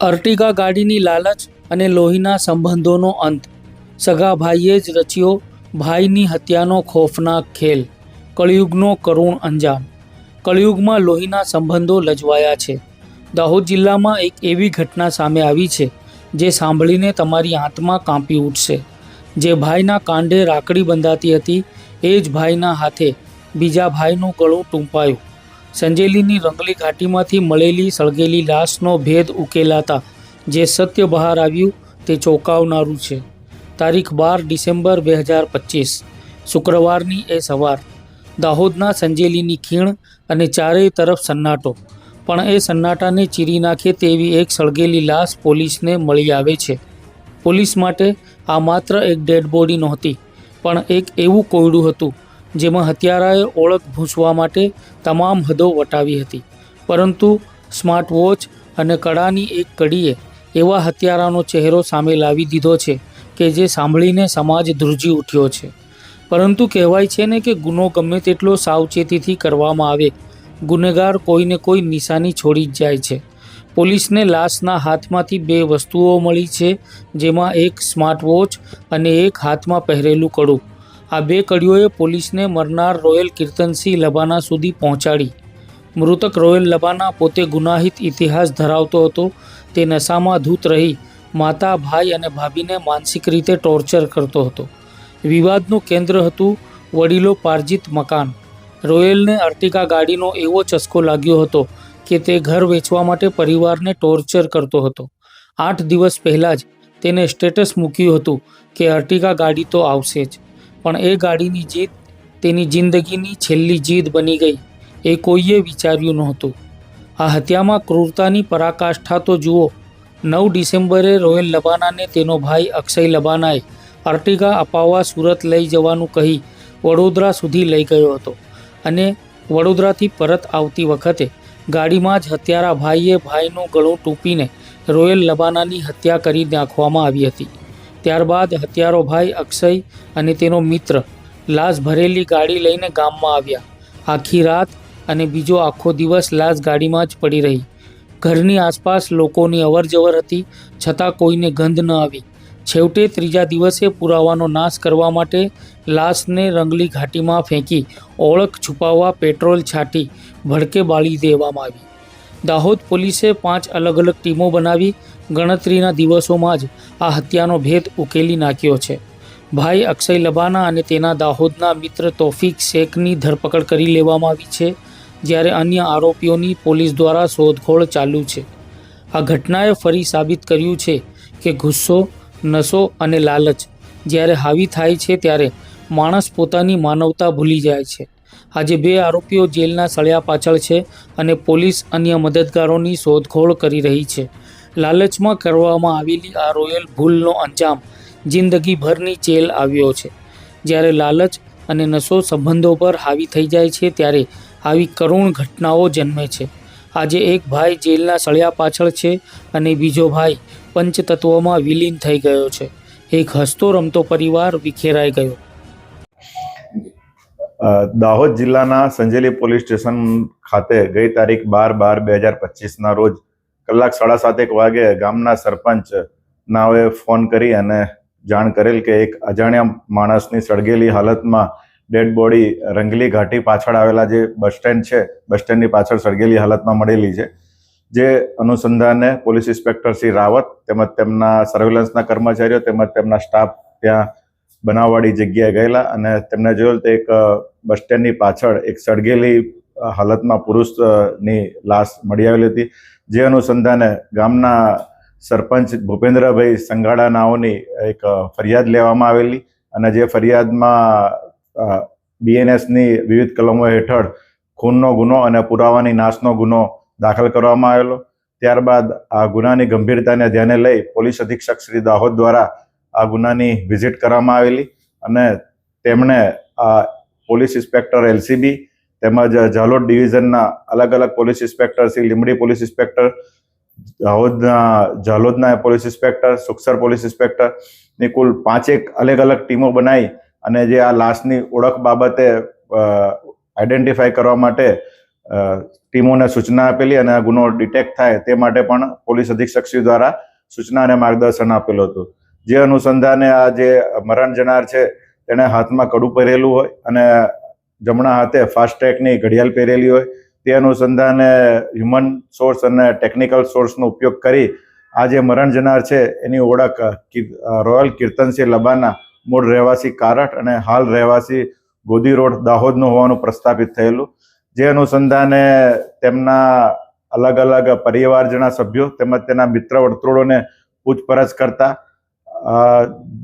Ertiga ગાડીની લાલચ અને લોહીના સંબંધોનો અંત. સગા ભાઈએ જ રચ્યો ભાઈની હત્યાનો ખોફનાક ખેલ. કળિયુગનો કરુણ અંજામ. કળિયુગમાં લોહીના સંબંધો લજવાયા છે. દાહોદ જિલ્લામાં એક એવી ઘટના સામે આવી છે, જે સાંભળીને તમારી આત્મા કાંપી ઉઠશે. જે ભાઈના કાંડે રાકડી બંધાતી હતી, એ જ ભાઈના હાથે બીજા ભાઈનું ગળું ટૂંપાયું. સંજેલીની રંગલી ઘાટીમાંથી મળેલી સળગેલી લાશનો ભેદ ઉકેલાતા જે સત્ય બહાર આવ્યું તે ચોંકાવનારું છે. તારીખ બાર ડિસેમ્બર બે હજાર પચીસ, શુક્રવારની એ સવાર. દાહોદના સંજેલીની ખીણ અને ચારેય તરફ સન્નાટો. પણ એ સન્નાટાને ચીરી નાખે તેવી એક સળગેલી લાશ પોલીસને મળી આવે છે. પોલીસ માટે આ માત્ર એક ડેડ બોડી નહોતી, પણ એક એવું કોયડું હતું જેમાં હત્યારાએ ઓળખ ભૂંસવા માટે તમામ હદો વટાવી હતી. પરંતુ સ્માર્ટ વોચ અને કડાની એક કડીએ એવા હત્યારાનો ચહેરો સામે લાવી દીધો છે કે જે સાંભળીને સમાજ ધ્રુજી ઉઠ્યો છે. પરંતુ કહેવાય છે ને કે ગુનો ગમે તેટલો સાવચેતીથી કરવામાં આવે, ગુનેગાર કોઈને કોઈ નિશાની છોડી જ જાય છે. પોલીસને લાશના હાથમાંથી બે વસ્તુઓ મળી છે, જેમાં એક સ્માર્ટ વોચ અને એક હાથમાં પહેરેલું કડું. આ બે કડીઓએ પોલીસને મરનાર રોયલ કીર્તનસિંહ લબાના સુધી પહોંચાડી. મૃતક રોયલ લબાના પોતે ગુનાહિત ઇતિહાસ ધરાવતો હતો. તે નશામાં ધૂત રહી માતા, ભાઈ અને ભાભીને માનસિક રીતે ટોર્ચર કરતો હતો. વિવાદનું કેન્દ્ર હતું વડીલો પાર્જિત મકાન. રોયલને અર્ટિગા ગાડીનો એવો ચસ્કો લાગ્યો હતો કે તે ઘર વેચવા માટે પરિવારને ટોર્ચર કરતો હતો. આઠ દિવસ પહેલાં જ તેને સ્ટેટસ મૂક્યું હતું કે અર્ટિગા ગાડી તો આવશે જ. પણ એ ગાડીની જીદ તેની જિંદગીની છેલ્લી જીદ બની ગઈ. એ કોઈએ વિચાર્યું નહોતું. આ હત્યામાં ક્રૂરતાની પરાકાષ્ઠા તો જુઓ. નવ ડિસેમ્બરે રોયલ લબાનાને તેનો ભાઈ અક્ષય લબાનાએ અર્ટિગા અપાવવા સુરત લઈ જવાનું કહી વડોદરા સુધી લઈ ગયો હતો અને વડોદરાથી પરત આવતી વખતે ગાડીમાં જ હત્યારા ભાઈએ ભાઈનું ગળું ટૂંપીને રોયલ લબાનાની હત્યા કરી નાખવામાં આવી હતી. ત્યારબાદ હત્યારો ભાઈ અક્ષય અને તેનો મિત્ર લાશ ભરેલી ગાડી લઈને ગામમાં આવ્યા. આખી રાત અને બીજો આખો દિવસ લાશ ગાડીમાં જ પડી રહી. ઘરની આસપાસ લોકોની અવરજવર હતી, છતાં કોઈને ગંધ ન આવી. છેવટે ત્રીજા દિવસે પુરાવાનો નાશ કરવા માટે લાશને રંગલી ઘાટીમાં ફેંકી ઓળખ છુપાવવા પેટ્રોલ છાંટી ભડકે બાળી દેવામાં આવી. દાહોદ પોલીસે પાંચ અલગ અલગ ટીમો બનાવી ગણતરીના દિવસોમાં જ આ હત્યાનો ભેદ ઉકેલી નાખ્યો છે. ભાઈ અક્ષય લબાના અને તેના દાહોદના મિત્ર તોફિક શેખની ધરપકડ કરી લેવામાં આવી છે, જ્યારે અન્ય આરોપીઓની પોલીસ દ્વારા શોધખોળ ચાલુ છે. આ ઘટનાએ ફરી સાબિત કર્યું છે કે ગુસ્સો, નશો અને લાલચ જ્યારે હાવી થાય છે ત્યારે માણસ પોતાની માનવતા ભૂલી જાય છે. આજે બે આરોપીઓ જેલના સળિયા પાછળ છે અને પોલીસ અન્ય મદદગારોની શોધખોળ કરી રહી છે. લાલચમાં કરવામાં આવેલી આ રોયલ ભૂલનો અંજામ જિંદગીભરની જેલ આવ્યો છે. જ્યારે લાલચ અને નશો સંબંધો પર હાવી થઈ જાય છે, ત્યારે આવી કરુણ ઘટનાઓ જન્મે છે. આજે એક ભાઈ જેલના સળિયા પાછળ છે અને બીજો ભાઈ પંચતત્વમાં વિલીન થઈ ગયો છે. એક હસતો રમતો પરિવાર વિખેરાઈ ગયો. દાહોદ જિલ્લાના સંજેલી પોલીસ સ્ટેશન ખાતે ગઈ તારીખ બાર બાર બે હજાર પચીસના રોજ કલાક સાડા સાતેક વાગે ગામના સરપંચ નાવે ફોન કરી અને જાણ કરેલ કે એક અજાણ્યા માણસની સળગેલી હાલતમાં ડેડ બોડી રંગલી ઘાટી પાછળ આવેલા જે બસ સ્ટેન્ડ છે, બસ સ્ટેન્ડની પાછળ સળગેલી હાલતમાં મળેલી છે, જે અનુસંધાને પોલીસ ઇન્સ્પેક્ટર શ્રી રાવત તેમજ તેમના સર્વેલન્સના કર્મચારીઓ તેમજ તેમના સ્ટાફ ત્યાં બનાવવાળી જગ્યાએ ગયેલા અને તેમને જોયેલ તો એક બસ સ્ટેન્ડની પાછળ એક સળગેલી હાલતમાં પુરુષની લાશ મળી આવેલી હતી. જે અનુસંધાને ગામના સરપંચ ભૂપેન્દ્રભાઈ સંઘાડા નાઓની એક ફરિયાદ લેવામાં આવેલી અને જે ફરિયાદમાં બીએનએસની વિવિધ કલમો હેઠળ ખૂનનો ગુનો અને પુરાવાની નાશનો ગુનો દાખલ કરવામાં આવેલો. ત્યારબાદ આ ગુનાની ગંભીરતાને ધ્યાને લઈ પોલીસ અધિક્ષક શ્રી દાહોદ દ્વારા આ ગુનાની વિઝિટ કરવામાં આવેલી અને તેમણે આ પોલીસ ઇન્સ્પેક્ટર એલસીબી તેમજ ઝાલોદ ડિવિઝનના અલગ અલગ police inspector Shri Limdi police inspector, દાહોદના, ઝાલોદના પોલીસ ઇન્સ્પેક્ટર, સુખસર પોલીસ ઇન્સ્પેક્ટરની કુલ પાંચેક અલગ અલગ ટીમો બનાવી અને જે આ લાશની ઓળખ બાબતે આઈડેન્ટિફાઈ કરવા માટે ટીમોને સૂચના આપેલી અને આ ગુનો ડિટેક્ટ થાય તે માટે પણ પોલીસ અધિક્ષક શ્રી દ્વારા સૂચના અને માર્ગદર્શન આપેલું હતું. જે અનુસંધાને આ જે મરણ જનાર છે, તેણે હાથમાં કડું પહેરેલું હોય અને જમણા હાથે ફાસ્ટ્રેકની ઘડિયાળ પહેરેલી હોય, તે અનુસંધાને હ્યુમન સોર્સ અને ટેકનિકલ સોર્સનો ઉપયોગ કરી આ જે મરણ જનાર છે, એની ઓળખ રોયલ કીર્તનસિંહ લબાના મૂળ રહેવાસી કારટ અને હાલ રહેવાસી ગોદી રોડ દાહોદનું હોવાનું પ્રસ્થાપિત થયેલું. જે અનુસંધાને તેમના અલગ અલગ પરિવારજના સભ્યો તેમજ તેના મિત્ર વર્તુળોને પૂછપરછ કરતા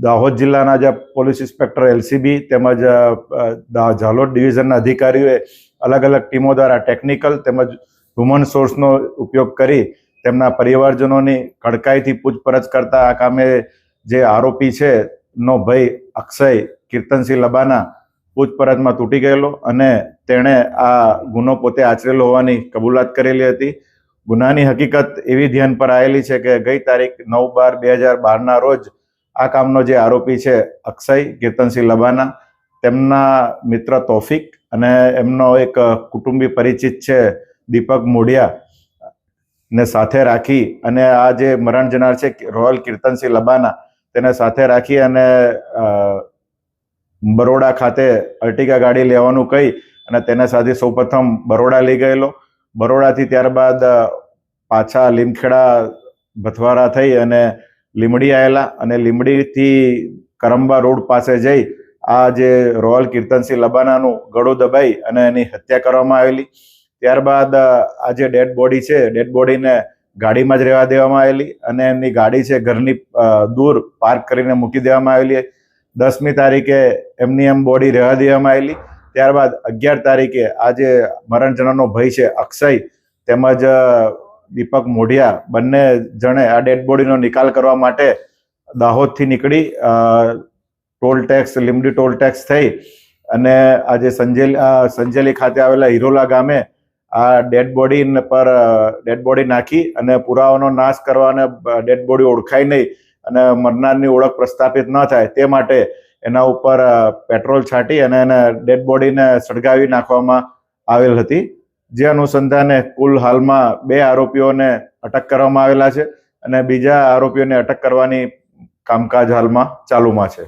દાહોદ જિલ્લાના જે પોલીસ ઇન્સ્પેક્ટર એલસીબી તેમજ ઝાલોદ ડિવિઝનના અધિકારીઓએ અલગ અલગ ટીમો દ્વારા ટેકનિકલ તેમજ હ્યુમન સોર્સનો ઉપયોગ કરી તેમના પરિવારજનોની કડકાઈથી પૂછપરછ કરતા આ કામે જે આરોપી છે, નો ભાઈ અક્ષય કીર્તનસિંહ લબાના પૂછપરછમાં તૂટી ગયેલો અને તેણે આ ગુનો પોતે આચરેલો હોવાની કબૂલાત કરેલી હતી. ગુનાની હકીકત એવી ધ્યાન પર આવેલી છે કે ગઈ તારીખ નવ બાર બે હજાર બારના રોજ આ કામનો જે આરોપી છે અક્ષય કીર્તનસિંહ લબાના, તેમના મિત્ર તોફિક અને એમનો એક કુટુંબી પરિચિત છે દીપક મોડિયા ને સાથે રાખી અને આ જે મરણ જનાર છે રોયલ કીર્તનસિંહ લબાના, તેને સાથે રાખી અને બરોડા ખાતે અર્ટિગા ગાડી લેવાનું કહી અને તેના સાથે સૌપ્રથમ બરોડા લઈ ગયેલો. બરોડાથી ત્યારબાદ પાછા લીમખેડા, ભથવારા થઈ અને લીમડી આવેલા અને લીમડીથી કરંબા રોડ પાસે જઈ આ જે રોયલ કીર્તનસિંહ લબાનાનું ગળું દબાઈ અને એની હત્યા કરવામાં આવેલી. ત્યારબાદ આ જે ડેડ બોડી છે, ડેડ બોડીને ગાડીમાં જ રહેવા દેવામાં આવેલી અને એમની ગાડી છે ઘરની દૂર પાર્ક કરીને મૂકી દેવામાં આવેલી. દસમી તારીખે એમની એમ બોડી રહેવા દેવામાં આવેલી. ત્યારબાદ અગિયાર તારીખે આ જે મરણજનનો ભય છે અક્ષય, તેમજ દીપક મોઢિયા બંને જણે આ ડેડ બોડીનો નિકાલ કરવા માટે દાહોદથી નીકળી toll tax Limdi toll tax થઈ અને આજે સંજેલી સંજેલી ખાતે આવેલા હિરોલા ગામે આ ડેડ બોડી પર ડેડ બોડી નાખી અને પુરાવાનો નાશ કરવા અને ડેડ બોડી ઓળખાય નહીં અને મરનારની ઓળખ પ્રસ્થાપિત ન થાય તે માટે એના ઉપર પેટ્રોલ છાંટી અને એને ડેડ બોડીને સળગાવી નાખવામાં આવેલ હતી. જે અનુસંધાને કુલ હાલમાં બે આરોપીઓને અટક કરવામાં આવેલા છે અને બીજા આરોપીઓને અટક કરવાની કામકાજ હાલમાં ચાલુમાં છે.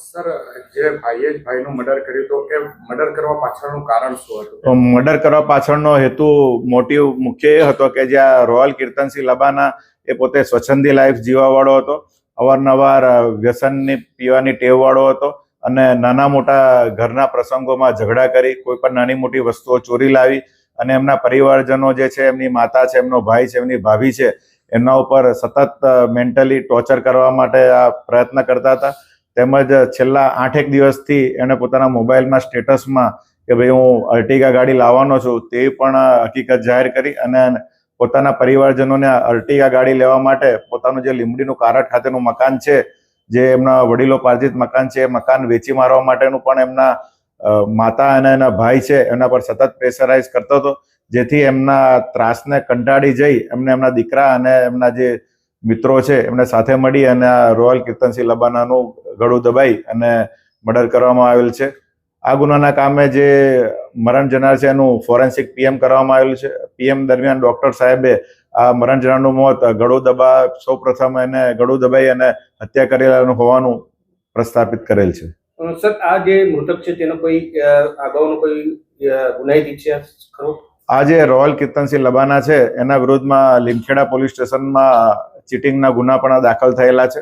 સર જે ભાઈએ ભાઈનું મર્ડર કર્યું તો એ મર્ડર કરવા પાછળનું કારણ શું હતું? મર્ડર કરવા પાછળનો હેતુ મોટિવ મુખ્ય એ હતો કે જ્યાં રોયલ કીર્તનસિંહ લબાના એ પોતે સ્વચ્છંદી લાઈફ જીવાવાળો હતો અવારનવાર વ્યસનની પીવાની ટેવવાળો હતો અને નાના મોટા ઘરના પ્રસંગોમાં ઝઘડા કરી કોઈ પણ નાની મોટી વસ્તુઓ ચોરી લાવી અને એમના પરિવારજનો જે છે, એમની માતા છે, એમનો ભાઈ છે, એમની ભાભી છે, એમના ઉપર સતત મેન્ટલી ટોર્ચર કરવા માટે આ પ્રયત્ન કરતા હતા. તેમજ છેલ્લા આઠેક દિવસથી એણે પોતાના મોબાઈલમાં સ્ટેટસમાં કે ભાઈ હું અર્ટિગા ગાડી લાવવાનો છું, તે પણ હકીકત જાહેર કરી અને પોતાના પરિવારજનોને અર્ટિગા ગાડી લેવા માટે પોતાનું જે લીમડીનું કારટ ખાતેનું મકાન છે, જે એમના વડીલો પાર્જિત મકાન છે, એ મકાન વેચી મારવા માટેનું પણ એમના માતા અને એના ભાઈ છે, એમના પર સતત પ્રેશરાઇઝ કરતો હતો, જેથી એમના ત્રાસને કંટાળી જઈ એમને એમના દીકરા અને એમના જે મિત્રો છે, એમને સાથે મળી અને આ રોયલ કીર્તનસિંહ લબાનાનું ગળું દબાઈ અને મર્ડર કરવામાં આવેલ છે. આ ગુનાના કામે જે મરણ જનાર છે, એનું ફોરેન્સિક પીએમ કરવામાં આવેલું છે. પીએમ દરમિયાન ડોક્ટર સાહેબે આ મરણ જનારનું મોત ગળું દબા સૌ પ્રથમ એને ગળું દબાઈ અને હત્યા કરેલાનું હોવાનું પ્રસ્થાપિત કરેલ છે. સર, આ જે મૃતક છે, તેનો કોઈ અગાઉનો કોઈ ગુનાહિત ઇતિહાસ ખરો? આ જે રોયલ કીર્તનસિંહ લબાના છે, એના વિરુદ્ધમાં લીમખેડા પોલીસ સ્ટેશનમાં ચીટિંગના ગુના પણ દાખલ થયેલા છે.